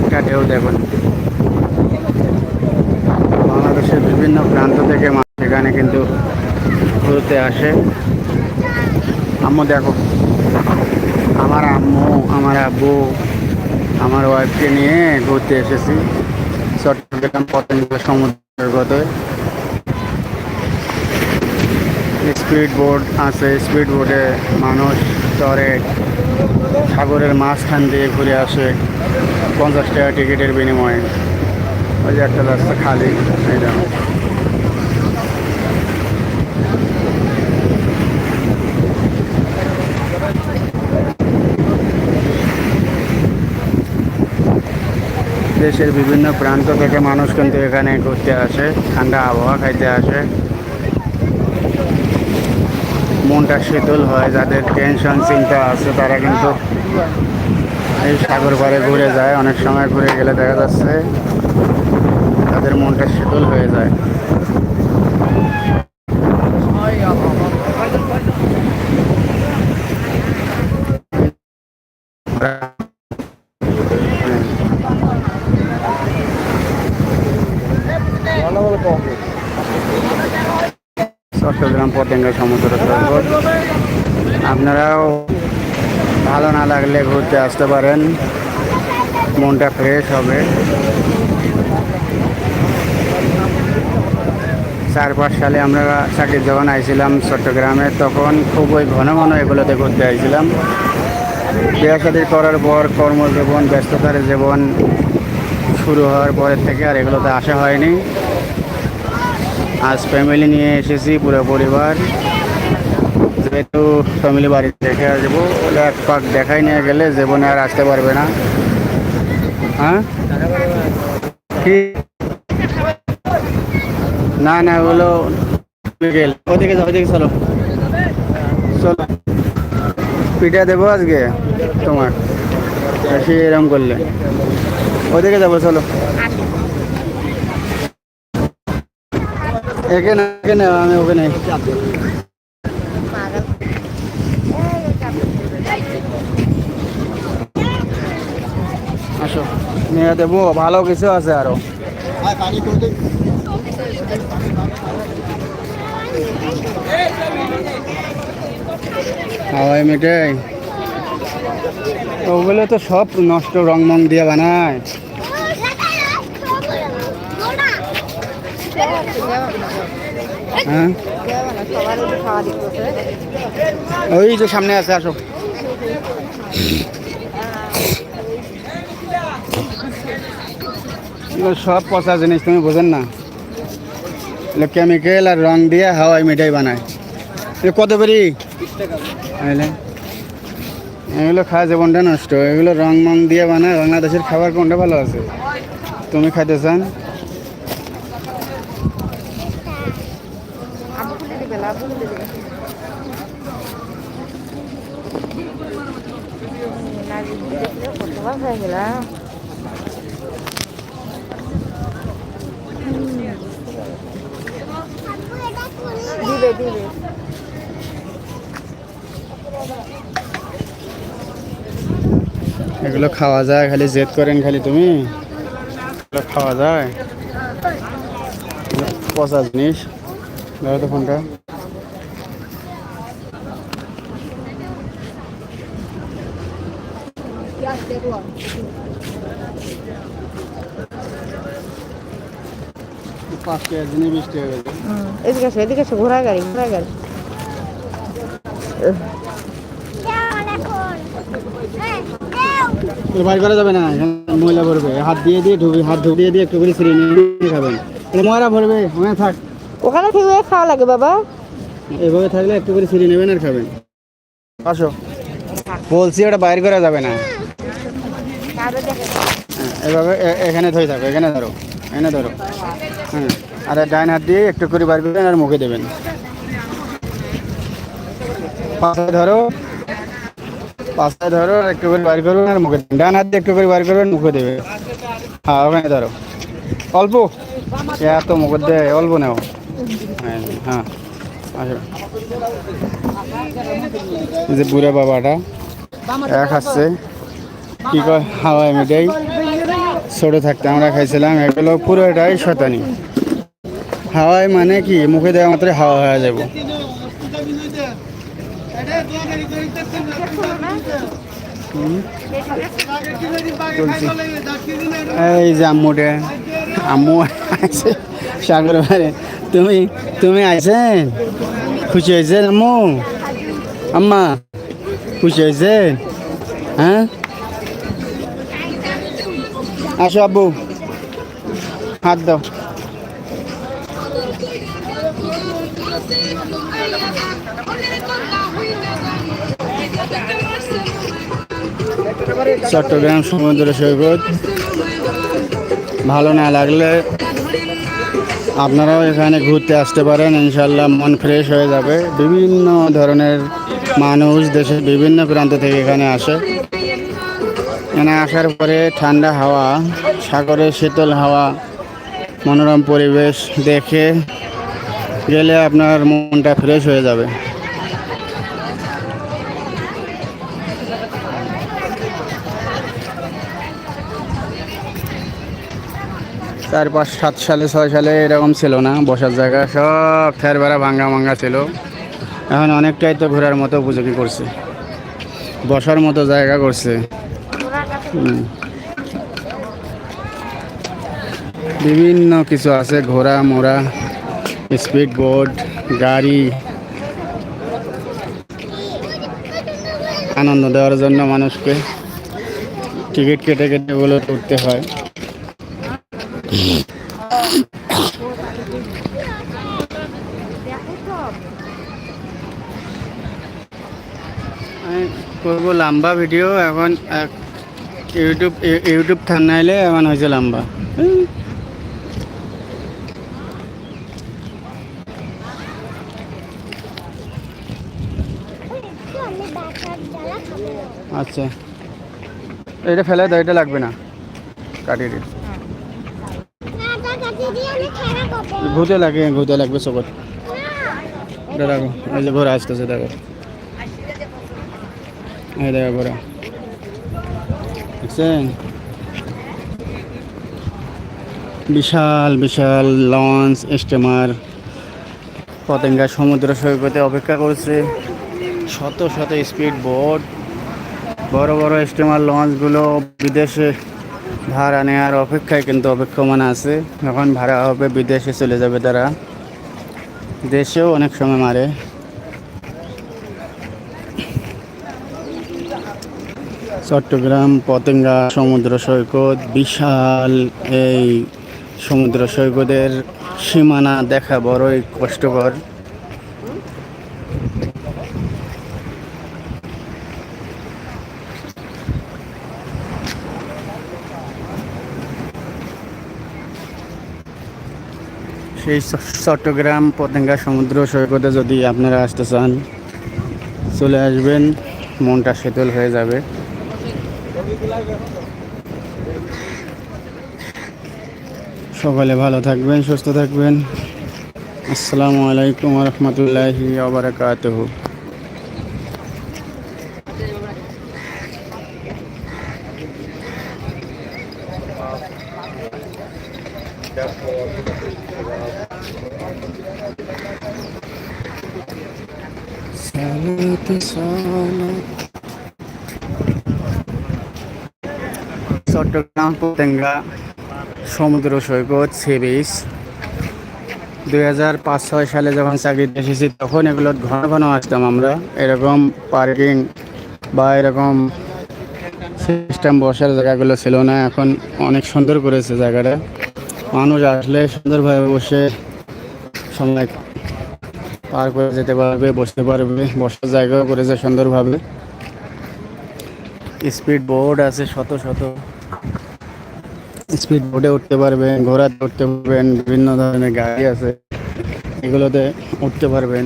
একটা ঢেউ দেখুন। বাংলাদেশের বিভিন্ন প্রান্ত থেকে মানুষ এখানে কিন্তু ঘুরতে আসে। আম্মু দেখো। আমার আম্মু, আমার আব্বু, আমার ওয়াইফকে নিয়ে ঘুরতে এসেছি। চট্টগ্রাম পতঙ্গ সমুদ্রের গতয় স্পিড বোট আছে স্পিড বোটে মানুষ চড়ে। সাগরের মাঝখান দিয়ে ঘুরে আসে পঞ্চাশ টাকা টিকিটের বিনিময়ে। ওই যে একটা রাস্তা খালি দেশের বিভিন্ন প্রান্ত থেকে মানুষ কিন্তু এখানে ঘুরতে আসে, ঠান্ডা আবহাওয়া খাইতে আসে। মনটা শীতল হয়, যাদের টেনশন চিন্তা আছে, তারা কিন্তু এই সাগর পাড়ে ঘুরে যায়। অনেক সময় ঘুরে গেলে দেখা যাচ্ছে তাদের মনটা শীতল হয়ে যায়। চট্টগ্রাম পতেঙ্গা সমুদ্র সৈকত। আপনারাও ভালো না লাগলে ঘুরতে আসতে পারেন। মনটা ফ্রেশ হবে। চার পাঁচ সালে আমরা চাকরির যখন আইছিলাম চট্টগ্রামে, তখন খুবই ঘন ঘন এগুলোতে ঘুরতে আইছিলাম। বিয়ে করার পর কর্মজীবন, ব্যস্ততার জীবন শুরু হওয়ার পরের থেকে আর এগুলোতে আসা হয়নি। আজ ফ্যামিলি নিয়ে এসেছি পুরো পরিবার। যেহেতু ফ্যামিলি বাড়ি দেখে আসব ওগুলো এক পাক দেখাই নিয়ে গেলে জীবনে আর আসতে পারবে না। হ্যাঁ? কি? না না, ওগুলো ওদিকে যাও, ওদিকে চলো। চলো। পিঠা দেবো আজকে তোমার। এরম করলে। ওদিকে যাব, চলো। এখানে এখানে, আমি ওখানে। আসো। নিয়ে দেবো ভালো কিছু আছে আরও। হাওয়াই মিঠাই। ওগুলো তো সব নষ্ট রং মং দিয়ে বানায়। হ্যাঁ? ওই যে সামনে আছে, আসো। সব পচা জিনিস, তুমি বোঝেন না। এগুলো কেমিক্যাল আর রং দিয়ে হাওয়াই মিঠাই বানায়। এ কত বেরি এগুলো খাওয়া জীবনটা নষ্ট। এগুলো রং মং দিয়ে বানায়, বাংলাদেশের খাবার কোনটা ভালো আছে? তুমি খাইতে চান? এগুলো খাওয়া যায়, খালি জেদ করেন খালি তুমি। এগুলো খাওয়া যায়। পচা জিনিস। তো ফোনটা। পাঁচ টাকা জিনিস বিশ টাকা এদিকে আসো এদিকে আসো ঘোড়া গাড়ি ঘোড়া গাড়ি। বাইর করা যাবে না ময়লা ভরবে। হাত দিয়ে দিয়ে ঢুকে হাত দিয়ে দিয়ে একটু করে ছিঁড়ে নিয়ে খাবেন ময়লা ভরবে ওখানে থাক। ওখানে থেকে খাওয়া লাগে বাবা। এভাবে থাকলে একটু করে ছিঁড়ে নেবেন আর খাবেন। আসো। বলছি ওটা বাইর করা যাবে না। হ্যাঁ, এভাবে এখানে ধরে থাকো এখানে ধরো এখানে ধরো। হ্যাঁ আর ডাইন হাত দিয়ে একটু করে বার করবেন আর মুখে দেবেন। পাশে ধরো। পাশে ধরো একটু করে বার করবেন আর মুখে দেবেন। ডান হাত দিয়ে একটু করে বার করবেন, মুখে দেবে হ্যাঁ ওখানে ধরো। অল্প? এত মুখে দেয় অল্প নেও। হ্যাঁ হ্যাঁ যে বুড়া বাবাটা, এক আসছে কি কয় হাওয়াই মিঠাই? ছোট থাকতে আমরা খাইছিলাম এগুলো পুরোটাই শতানি হাওয়ায় মানে কি, মুখে দেওয়া মাত্র হাওয়া হয়ে যাব। এই যে আম্মুটা আম্মু আছে সাগর বারে তুমি তুমি আইছেন? খুশি হয়েছেন আম্মু? আম্মা, খুশি হয়েছেন? হ্যাঁ? আসো আব্বু। হাত দাও। চট্টগ্রাম সমুদ্র সৈকত। ভালো না লাগলে আপনারাও এখানে ঘুরতে আসতে পারেন ইনশাল্লাহ মন ফ্রেশ হয়ে যাবে। বিভিন্ন ধরনের মানুষ দেশের বিভিন্ন প্রান্ত থেকে এখানে আসে। এখানে আসার পরে ঠান্ডা হাওয়া সাগরের শীতল হাওয়া, মনোরম পরিবেশ দেখে গেলে আপনার মনটা ফ্রেশ হয়ে যাবে। চার, পাঁচ, সাত সালে, ছয় সালে এরকম ছিল না, বসার জায়গা সব ঠের বেড়া ভাঙ্গা ভাঙ্গা ছিল। এখন অনেকটাই তো ঘোরার মতো উপযোগী করছে। বসার মতো জায়গা করছে। বিভিন্ন কিছু আছে, ঘোড়া মোড়া স্পিড বোট গাড়ি। আনন্দ দেওয়ার জন্য মানুষকে টিকিট কেটে কেটে ওগুলো উঠতে হয়। করব লম্বা ভিডিও, এখন এক- ইউটিউব ইউ- ইউটিউব থামনাইলে এখন হয়েছে লম্বা। আচ্ছা। এটা ফেলে দাও, এটা লাগবে না। কাটিয়ে দিন ঘুতে লাগে ঘুতে লাগবে সবর দেখো ঘোরা আসতেছে, দেখো। এই দেখো ঘোরা। দেখছেন? বিশাল বিশাল লঞ্চ স্টিমার পতেঙ্গা সমুদ্র সৈকতে অপেক্ষা করছে শত শত স্পিড বোট। বড় বড় স্টিমার লঞ্চগুলো বিদেশে ভাড়া নেওয়ার অপেক্ষায় কিন্তু অপেক্ষমান আছে। যখন ভাড়া হবে বিদেশে চলে যাবে তারা। দেশেও অনেক সময় মারে। চট্টগ্রাম, পতেঙ্গা সমুদ্র সৈকত, বিশাল এই সমুদ্র সৈকতের সীমানা দেখা বড়ই কষ্টকর। সেই চট্টগ্রাম, পতেঙ্গা সমুদ্র সৈকতে যদি আপনারা আসতে চান, চলে আসবেন, মনটা শীতল হয়ে যাবে। সকলে ভালো থাকবেন সুস্থ থাকবেন। আসসালামু আলাইকুম রহমতুল্লাহি আবরকাতহ সালাত সালাত চট্টগ্রাম, পতেঙ্গা, সমুদ্র সৈকত সি বিচ দুই হাজার পাঁচ ছয় সালে যখন চাকরিতে এসেছি, তখন এগুলো ঘন ঘন আসতাম আমরা। এরকম পার্কিং বা এরকম সিস্টেম বসার জায়গাগুলো ছিল না। এখন অনেক সুন্দর করেছে জায়গাটা। মানুষ আসলে সুন্দরভাবে বসে সময় পার করে যেতে পারবে, বসতে পারবে, বসার জায়গাও করেছে সুন্দরভাবে। স্পিড বোর্ড আছে শত শত। স্পিড বোটে উঠতে পারবেন ঘোড়াতে উঠতে পারবেন বিভিন্ন ধরনের গাড়ি আছে এগুলোতে উঠতে পারবেন।